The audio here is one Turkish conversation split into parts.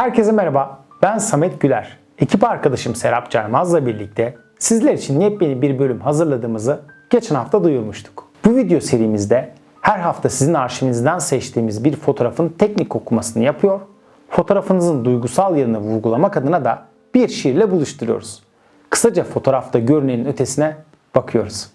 Herkese merhaba, ben Samet Güler. Ekip arkadaşım Serap Çarmaz'la birlikte sizler için yepyeni bir bölüm hazırladığımızı geçen hafta duyurmuştuk. Bu video serimizde her hafta sizin arşivinizden seçtiğimiz bir fotoğrafın teknik okumasını yapıyor, fotoğrafınızın duygusal yanını vurgulamak adına da bir şiirle buluşturuyoruz. Kısaca fotoğrafta görünenin ötesine bakıyoruz.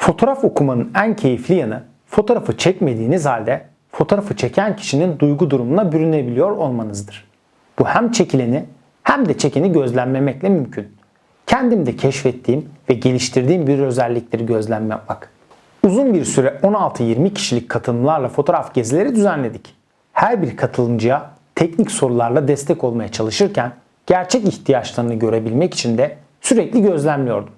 Fotoğraf okumanın en keyifli yanı fotoğrafı çekmediğiniz halde fotoğrafı çeken kişinin duygu durumuna bürünebiliyor olmanızdır. Bu hem çekileni hem de çekeni gözlemlemekle mümkün. Kendimde keşfettiğim ve geliştirdiğim bir özellikleri gözlem yapmak. Uzun bir süre 16-20 kişilik katılımlarla fotoğraf gezileri düzenledik. Her bir katılımcıya teknik sorularla destek olmaya çalışırken gerçek ihtiyaçlarını görebilmek için de sürekli gözlemliyordum.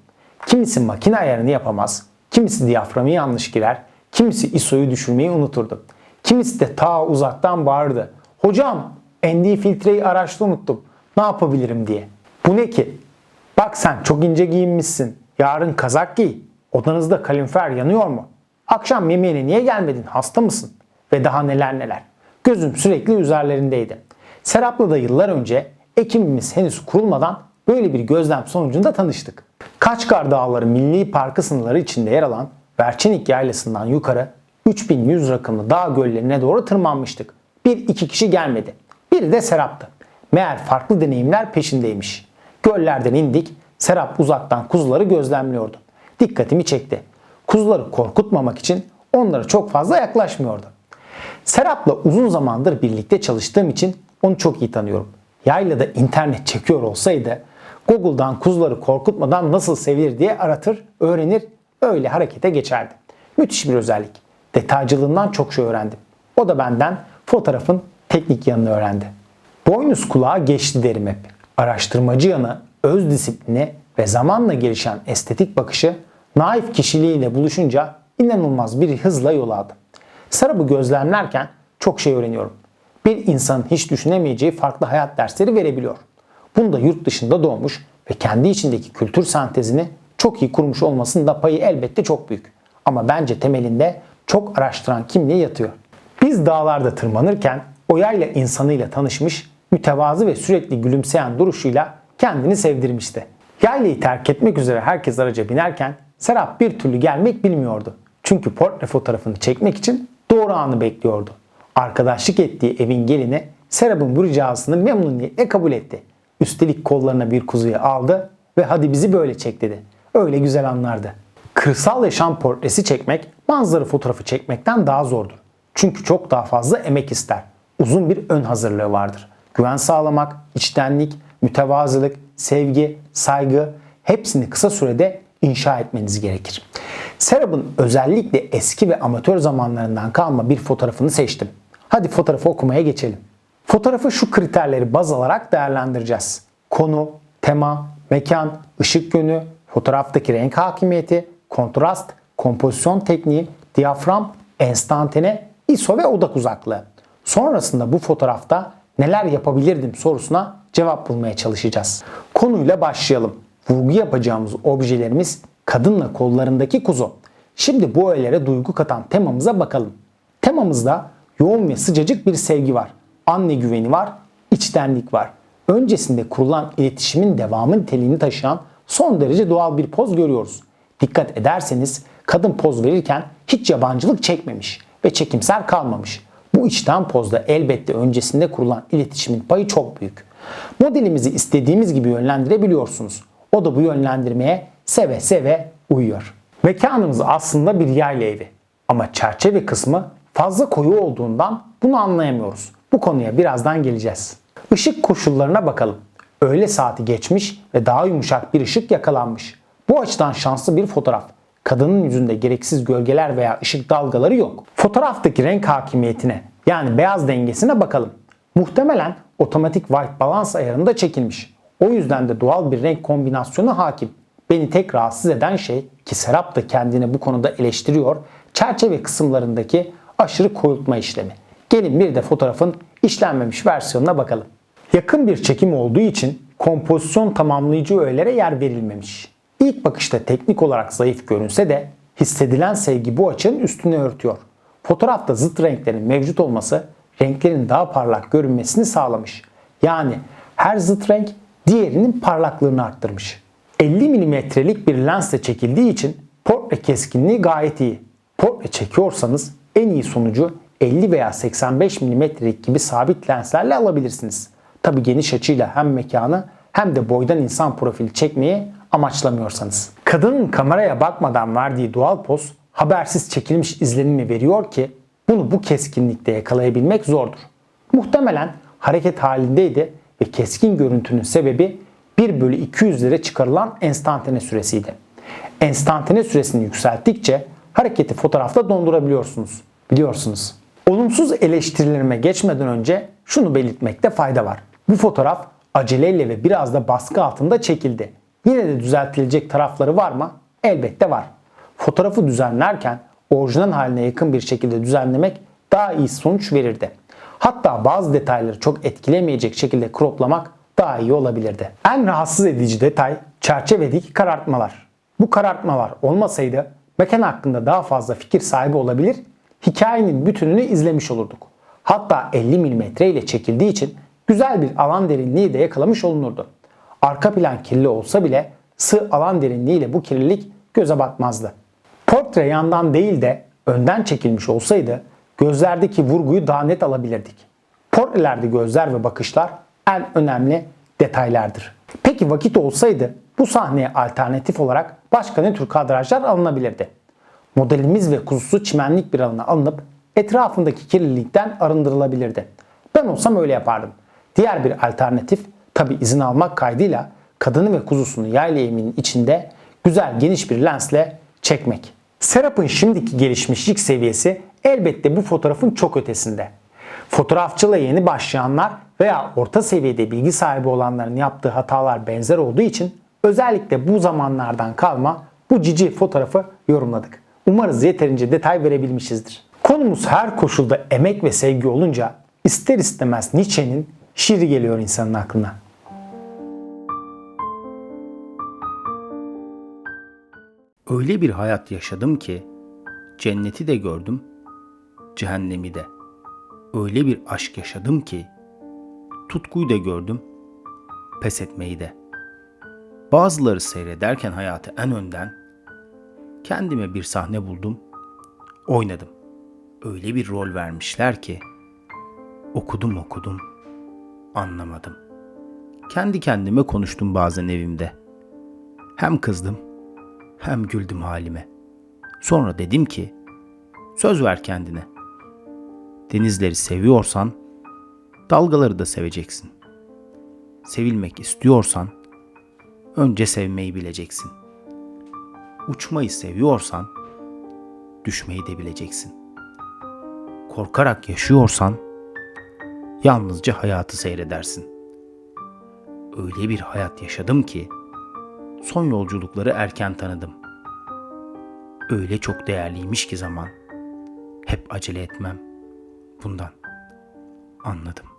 Kimisi makine ayarını yapamaz, kimisi diyaframı yanlış girer, kimisi ISO'yu düşürmeyi unuturdu. Kimisi de ta uzaktan bağırdı. Hocam ND filtreyi araçta unuttum. Ne yapabilirim diye. Bu ne ki? Bak sen çok ince giyinmişsin. Yarın kazak giy. Odanızda kalorifer yanıyor mu? Akşam yemeğine niye gelmedin? Hasta mısın? Ve daha neler neler. Gözüm sürekli üzerlerindeydi. Serap'la da yıllar önce ekibimiz henüz kurulmadan böyle bir gözlem sonucunda tanıştık. Kaçkar Dağları Milli Parkı sınırları içinde yer alan Verçenik Yaylası'ndan yukarı 3100 rakımlı dağ göllerine doğru tırmanmıştık. Bir iki kişi gelmedi. Biri de Serap'tı. Meğer farklı deneyimler peşindeymiş. Göllerden indik. Serap uzaktan kuzuları gözlemliyordu. Dikkatimi çekti. Kuzuları korkutmamak için onlara çok fazla yaklaşmıyordu. Serap'la uzun zamandır birlikte çalıştığım için onu çok iyi tanıyorum. Yaylada internet çekiyor olsaydı Google'dan kuzuları korkutmadan nasıl sevilir diye aratır, öğrenir, öyle harekete geçerdi. Müthiş bir özellik. Detaycılığından çok şey öğrendim. O da benden fotoğrafın teknik yanını öğrendi. Boynuz kulağa geçti derim hep. Araştırmacı yanı, öz disiplini ve zamanla gelişen estetik bakışı naif kişiliğiyle buluşunca inanılmaz bir hızla yol aldı. Sarab'ı gözlemlerken çok şey öğreniyorum. Bir insanın hiç düşünemeyeceği farklı hayat dersleri verebiliyor. Bunda yurt dışında doğmuş ve kendi içindeki kültür sentezini çok iyi kurmuş olmasının da payı elbette çok büyük. Ama bence temelinde çok araştıran kimliği yatıyor. Biz dağlarda tırmanırken o yayla insanıyla tanışmış, mütevazı ve sürekli gülümseyen duruşuyla kendini sevdirmişti. Yaylayı terk etmek üzere herkes araca binerken Serap bir türlü gelmek bilmiyordu. Çünkü portre fotoğrafını çekmek için doğru anı bekliyordu. Arkadaşlık ettiği evin gelini Serap'ın bu ricasını memnuniyetle kabul etti. Üstelik kollarına bir kuzuyu aldı ve hadi bizi böyle çek dedi. Öyle güzel anlardı. Kırsal yaşam portresi çekmek manzara fotoğrafı çekmekten daha zordur. Çünkü çok daha fazla emek ister. Uzun bir ön hazırlığı vardır. Güven sağlamak, içtenlik, mütevazılık, sevgi, saygı hepsini kısa sürede inşa etmeniz gerekir. Serap'ın özellikle eski ve amatör zamanlarından kalma bir fotoğrafını seçtim. Hadi fotoğrafı okumaya geçelim. Fotoğrafı şu kriterleri baz alarak değerlendireceğiz. Konu, tema, mekan, ışık yönü, fotoğraftaki renk hakimiyeti, kontrast, kompozisyon tekniği, diyafram, enstantane, ISO ve odak uzaklığı. Sonrasında bu fotoğrafta neler yapabilirdim sorusuna cevap bulmaya çalışacağız. Konuyla başlayalım. Vurgu yapacağımız objelerimiz kadınla kollarındaki kuzu. Şimdi bu öğelere duygu katan temamıza bakalım. Temamızda yoğun ve sıcacık bir sevgi var. Anne güveni var, içtenlik var. Öncesinde kurulan iletişimin devamı niteliğini taşıyan son derece doğal bir poz görüyoruz. Dikkat ederseniz kadın poz verirken hiç yabancılık çekmemiş ve çekimser kalmamış. Bu içten pozda elbette öncesinde kurulan iletişimin payı çok büyük. Modelimizi istediğimiz gibi yönlendirebiliyorsunuz. O da bu yönlendirmeye seve seve uyuyor. Mekanımız aslında bir yayla evi. Ama çerçeve kısmı fazla koyu olduğundan bunu anlayamıyoruz. Bu konuya birazdan geleceğiz. Işık koşullarına bakalım. Öğle saati geçmiş ve daha yumuşak bir ışık yakalanmış. Bu açıdan şanslı bir fotoğraf. Kadının yüzünde gereksiz gölgeler veya ışık dalgaları yok. Fotoğraftaki renk hakimiyetine yani beyaz dengesine bakalım. Muhtemelen otomatik white balance ayarında çekilmiş. O yüzden de doğal bir renk kombinasyonu hakim. Beni tek rahatsız eden şey ki Serap da kendini bu konuda eleştiriyor. Çerçeve kısımlarındaki aşırı koyultma işlemi. Gelin bir de fotoğrafın işlenmemiş versiyonuna bakalım. Yakın bir çekim olduğu için kompozisyon tamamlayıcı öğelere yer verilmemiş. İlk bakışta teknik olarak zayıf görünse de hissedilen sevgi bu açığın üstüne örtüyor. Fotoğrafta zıt renklerin mevcut olması renklerin daha parlak görünmesini sağlamış. Yani her zıt renk diğerinin parlaklığını arttırmış. 50 milimetrelik bir lensle çekildiği için portre keskinliği gayet iyi. Portre çekiyorsanız en iyi sonucu 50 veya 85 milimetrelik gibi sabit lenslerle alabilirsiniz. Tabi geniş açıyla hem mekanı hem de boydan insan profili çekmeyi amaçlamıyorsanız. Kadının kameraya bakmadan verdiği doğal poz habersiz çekilmiş izlenimi veriyor ki bunu bu keskinlikte yakalayabilmek zordur. Muhtemelen hareket halindeydi ve keskin görüntünün sebebi 1 bölü 200'lere çıkarılan enstantane süresiydi. Enstantane süresini yükselttikçe hareketi fotoğrafta dondurabiliyorsunuz. Biliyorsunuz. Olumsuz eleştirilerime geçmeden önce şunu belirtmekte fayda var. Bu fotoğraf aceleyle ve biraz da baskı altında çekildi. Yine de düzeltilecek tarafları var mı? Elbette var. Fotoğrafı düzenlerken orijinal haline yakın bir şekilde düzenlemek daha iyi sonuç verirdi. Hatta bazı detayları çok etkilemeyecek şekilde croplamak daha iyi olabilirdi. En rahatsız edici detay çerçevedeki karartmalar. Bu karartmalar olmasaydı mekan hakkında daha fazla fikir sahibi olabilir, hikayenin bütününü izlemiş olurduk. Hatta 50 mm ile çekildiği için güzel bir alan derinliği de yakalamış olunurdu. Arka plan kirli olsa bile sığ alan derinliği ile bu kirlilik göze batmazdı. Portre yandan değil de önden çekilmiş olsaydı gözlerdeki vurguyu daha net alabilirdik. Portrelerde gözler ve bakışlar en önemli detaylardır. Peki vakit olsaydı bu sahneye alternatif olarak başka ne tür kadrajlar alınabilirdi? Modelimiz ve kuzusu çimenlik bir alana alınıp etrafındaki kirlilikten arındırılabilirdi. Ben olsam öyle yapardım. Diğer bir alternatif tabi izin almak kaydıyla kadını ve kuzusunu yayla eğiminin içinde güzel geniş bir lensle çekmek. Serap'ın şimdiki gelişmişlik seviyesi elbette bu fotoğrafın çok ötesinde. Fotoğrafçılığa yeni başlayanlar veya orta seviyede bilgi sahibi olanların yaptığı hatalar benzer olduğu için özellikle bu zamanlardan kalma bu cici fotoğrafı yorumladık. Umarız yeterince detay verebilmişizdir. Konumuz her koşulda emek ve sevgi olunca ister istemez Nietzsche'nin şiiri geliyor insanın aklına. Öyle bir hayat yaşadım ki cenneti de gördüm, cehennemi de. Öyle bir aşk yaşadım ki tutkuyu da gördüm, pes etmeyi de. Bazıları seyrederken hayatı en önden kendime bir sahne buldum, oynadım. Öyle bir rol vermişler ki okudum okudum, anlamadım. Kendi kendime konuştum bazen evimde. Hem kızdım hem güldüm halime. Sonra dedim ki, söz ver kendine. Denizleri seviyorsan, dalgaları da seveceksin. Sevilmek istiyorsan, önce sevmeyi bileceksin. Uçmayı seviyorsan, düşmeyi de bileceksin. Korkarak yaşıyorsan, yalnızca hayatı seyredersin. Öyle bir hayat yaşadım ki, son yolculukları erken tanıdım. Öyle çok değerliymiş ki zaman. Hep acele etmem. Bundan anladım.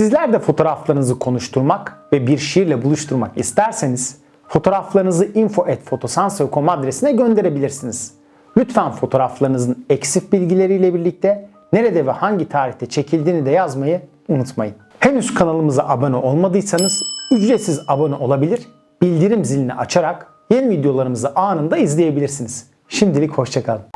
Sizler de fotoğraflarınızı konuşturmak ve bir şiirle buluşturmak isterseniz fotoğraflarınızı info.fotosansa.com adresine gönderebilirsiniz. Lütfen fotoğraflarınızın eksik bilgileriyle birlikte nerede ve hangi tarihte çekildiğini de yazmayı unutmayın. Henüz kanalımıza abone olmadıysanız ücretsiz abone olabilir, bildirim zilini açarak yeni videolarımızı anında izleyebilirsiniz. Şimdilik hoşçakalın.